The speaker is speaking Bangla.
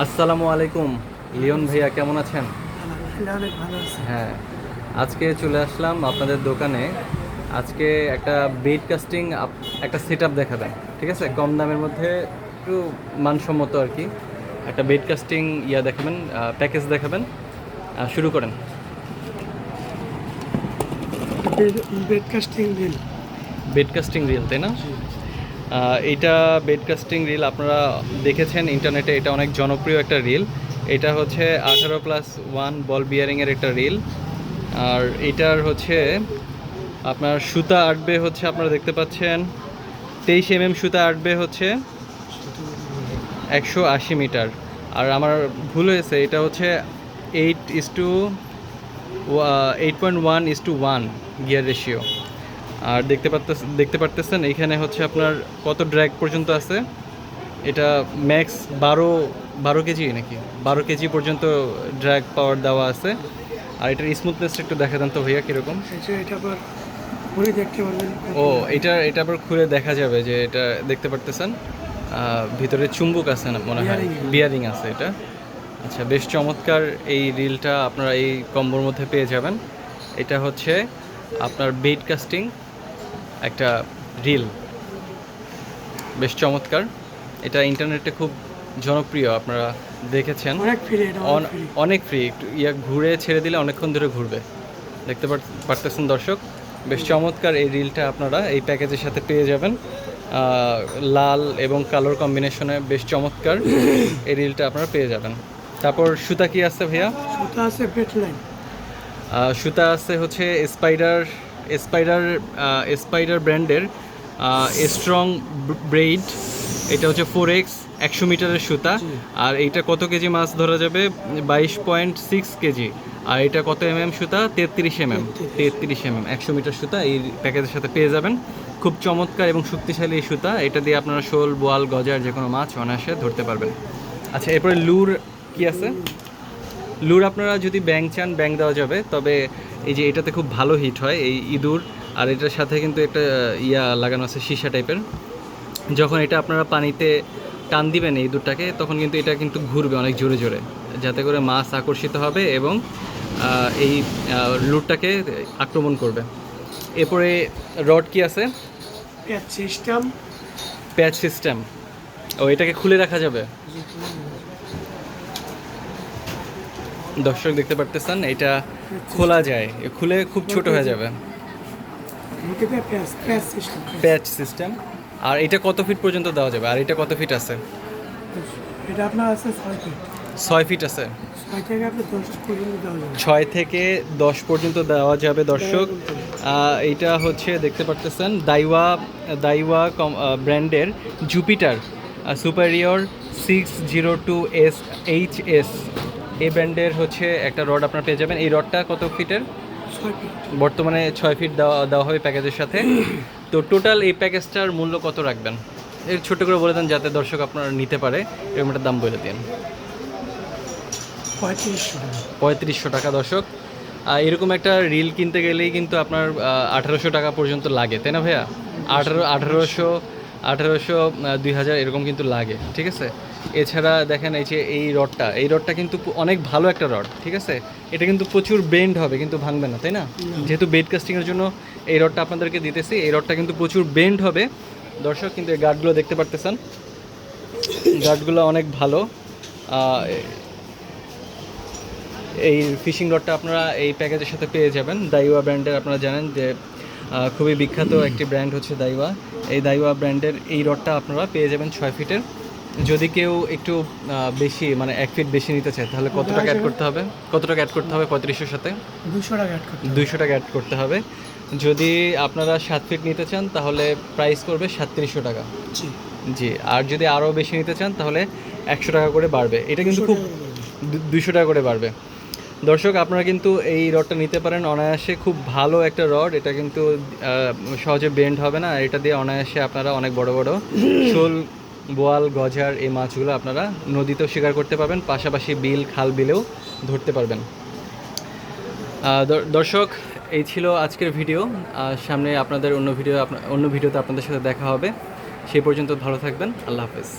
আসসালামু আলাইকুম। লিওন ভাইয়া কেমন আছেন? হ্যাঁ আজকে চলে আসলাম আপনাদের দোকানে। আজকে একটা বেড কাস্টিং একটা সেট আপ দেখাবেন ঠিক আছে? কম দামের মধ্যে একটু মানসম্মত আর কি। একটা বেড কাস্টিং ইয়া দেখাবেন প্যাকেজ দেখাবেন। শুরু করেন। বেড কাস্টিং দিন বেড কাস্টিং রিল তাই না? আহ, বেডকাস্টিং রিল আপনারা দেখেছেন ইন্টারনেটে এটা অনেক জনপ্রিয় একটা রিল। এটা হচ্ছে আঠারো প্লাস ওয়ান বল বিয়ারিংয়ের একটা রিল। আর এটার হচ্ছে আপনার সুতা আটবে হচ্ছে আপনারা দেখতে পাচ্ছেন তেইশ এম এম সুতা আটবে হচ্ছে একশো আশি মিটার। আর আমার ভুল হয়েছে এটা হচ্ছে eight is to eight point one is to one gear ratio আর দেখতে পারতে দেখতে পারতেছেন এইখানে হচ্ছে আপনার কত ড্র্যাগ পর্যন্ত আছে? এটা ম্যাক্স বারো বারো কেজি নাকি? বারো কেজি পর্যন্ত ড্র্যাগ পাওয়ার দেওয়া আছে। আর এটার স্মুথনেসটা একটু দেখা দেন তো ভাইয়া কীরকম? ও এটা এটা আবার খুলে দেখা যাবে যে এটা দেখতে পারতেছেন। ভিতরে চুম্বক আছে না মনে হয়? বিয়ারিং আছে এটা। আচ্ছা বেশ চমৎকার এই রিলটা আপনারা এই কম্বোর মধ্যে পেয়ে যাবেন। এটা হচ্ছে আপনার বেড কাস্টিং একটা রিল বেশ চমৎকার। এটা ইন্টারনেটে খুব জনপ্রিয় আপনারা দেখেছেন। অনেক অন- অনেক ফ্রি একটু ইয়া ঘুরে ছেড়ে দিলে অনেকক্ষণ ধরে ঘুরবে। দেখতে পারতেছেন দর্শক? বেশ চমৎকার এই রিলটা আপনারা এই প্যাকেজের সাথে পেয়ে যাবেন। লাল এবং কালোর কম্বিনেশনে বেশ চমৎকার এই রিলটা আপনারা পেয়ে যাবেন। তারপর সুতা কি আছে ভাইয়া? সুতা আছে সুতা আছে হচ্ছে স্পাইডার স্পাইডার স্পাইডার ব্র্যান্ডের স্ট্রং ব্রেড এটা হচ্ছে ফোর এক্স একশো মিটারের সুতা। আর এইটা কত কেজি মাছ ধরা যাবে? বাইশ পয়েন্ট সিক্স কেজি। আর এটা কত এম এম সুতা? তেত্রিশ এম এম তেত্রিশ এম এম একশো মিটার সুতা। এই প্যাকেজের সাথে পেয়ে যাবেন। খুব চমৎকার এবং শক্তিশালী এই সুতা। এটা দিয়ে আপনারা শোল বোয়াল গজার যে কোনো মাছ অনায়াসে ধরতে পারবেন। আচ্ছা এরপরে লুর কি আছে? লুর আপনারা যদি ব্যাং চান ব্যাং দেওয়া যাবে। তবে এই যে এটাতে খুব ভালো হিট হয় এই ইঁদুর আর এটার সাথে কিন্তু একটা ইয়া লাগানো আছে সীসা টাইপের। যখন এটা আপনারা পানিতে টান দিবেন এই ইঁদুরটাকে তখন কিন্তু এটা কিন্তু ঘুরবে অনেক জোরে জোরে। যাতে করে মাছ আকর্ষিত হবে এবং এই আহ, লুরটাকে আক্রমণ করবে। এরপরে রড কি আছে? প্যাচ সিস্টেম প্যাচ সিস্টেম ও এটাকে খুলে রাখা যাবে। দর্শক দেখতে পারতেছেন এটা খোলা যায়। খুলে খুব ছোট হয়ে যাবে। প্যাচ সিস্টেম। আর এটা কত ফিট পর্যন্ত দেওয়া যাবে? আর এটা কত ফিট আছে? এটা আপনার আছে ছয় ফিট। ছয় ফিট আছে। ছয় থেকে দশ পর্যন্ত দেওয়া যাবে। দর্শক। এইটা হচ্ছে দেখতে পারতেছেন দাইওয়া দাইওয়া ব্র্যান্ডের Jupiter superior six zero two S H S এই ব্র্যান্ডের হচ্ছে একটা রড আপনার পেয়ে যাবেন। এই রডটা কত ফিটের? বর্তমানে ছয় ফিট দেওয়া দেওয়া হবে প্যাকেজের সাথে। তো টোটাল এই প্যাকেজটার মূল্য কত রাখবেন? এর ছোট করে বলে দেন যাতে দর্শক আপনারা নিতে পারে। এরকম একটা দাম বলে দিন। পঁয়ত্রিশশো টাকা। পঁয়ত্রিশশো টাকা দর্শক। আর এরকম একটা রিল কিনতে গেলেই কিন্তু আপনার আঠারোশো টাকা পর্যন্ত লাগে তাই না ভাইয়া? আঠারো আঠারোশো আঠারোশো দুই হাজার এরকম কিন্তু লাগে ঠিক আছে? এছাড়া দেখেন এই যে এই রডটা এই রডটা কিন্তু অনেক ভালো একটা রড ঠিক আছে? এটা কিন্তু প্রচুর বেন্ড হবে কিন্তু ভাঙবে না তাই না? যেহেতু বেড কাস্টিংয়ের জন্য এই রডটা আপনাদেরকে দিতেছি এই রডটা কিন্তু প্রচুর বেন্ড হবে। দর্শক কিন্তু এই গার্ডগুলো দেখতে পারতেছেন। গার্ডগুলো অনেক ভালো। এই ফিশিং রডটা আপনারা এই প্যাকেজের সাথে পেয়ে যাবেন। দাইওয়া ব্র্যান্ডের আপনারা জানেন যে খুবই বিখ্যাত একটি ব্র্যান্ড হচ্ছে দাইওয়া এই দাইওয়া ব্র্যান্ডের এই রডটা আপনারা পেয়ে যাবেন ছয় ফিটের। যদি কেউ একটু বেশি মানে এক ফিট বেশি নিতে চায় তাহলে কত টাকা অ্যাড করতে হবে? কত টাকা অ্যাড করতে হবে পঁয়ত্রিশের সাথে? দুশো টাকা অ্যাড করতে হবে। দুইশো টাকা অ্যাড করতে হবে। যদি আপনারা সাত ফিট নিতে চান তাহলে প্রাইস করবে সাতত্রিশশো টাকা। জি। জি আর যদি আরও বেশি নিতে চান তাহলে একশো টাকা করে বাড়বে। এটা কিন্তু খুব দুইশো টাকা করে বাড়বে। দর্শক, আপনারা কিন্তু এই রডটা নিতে পারেন। অনায়াসে খুব ভালো একটা রড। এটা কিন্তু সহজে বেন্ড হবে না। এটা দিয়ে অনায়াসে আপনারা অনেক বড় বড় শোল, বোয়াল, গজার এই মাছগুলো আপনারা নদীতেও শিকার করতে পারবেন। পাশাপাশি বিল, খাল বিলেও ধরতে পারবেন। দর্শক, এই ছিল আজকের ভিডিও। সামনে আপনাদের অন্য ভিডিও অন্য ভিডিওতে আপনাদের সাথে দেখা হবে। সেই পর্যন্ত ভালো থাকবেন। আল্লাহ হাফেজ।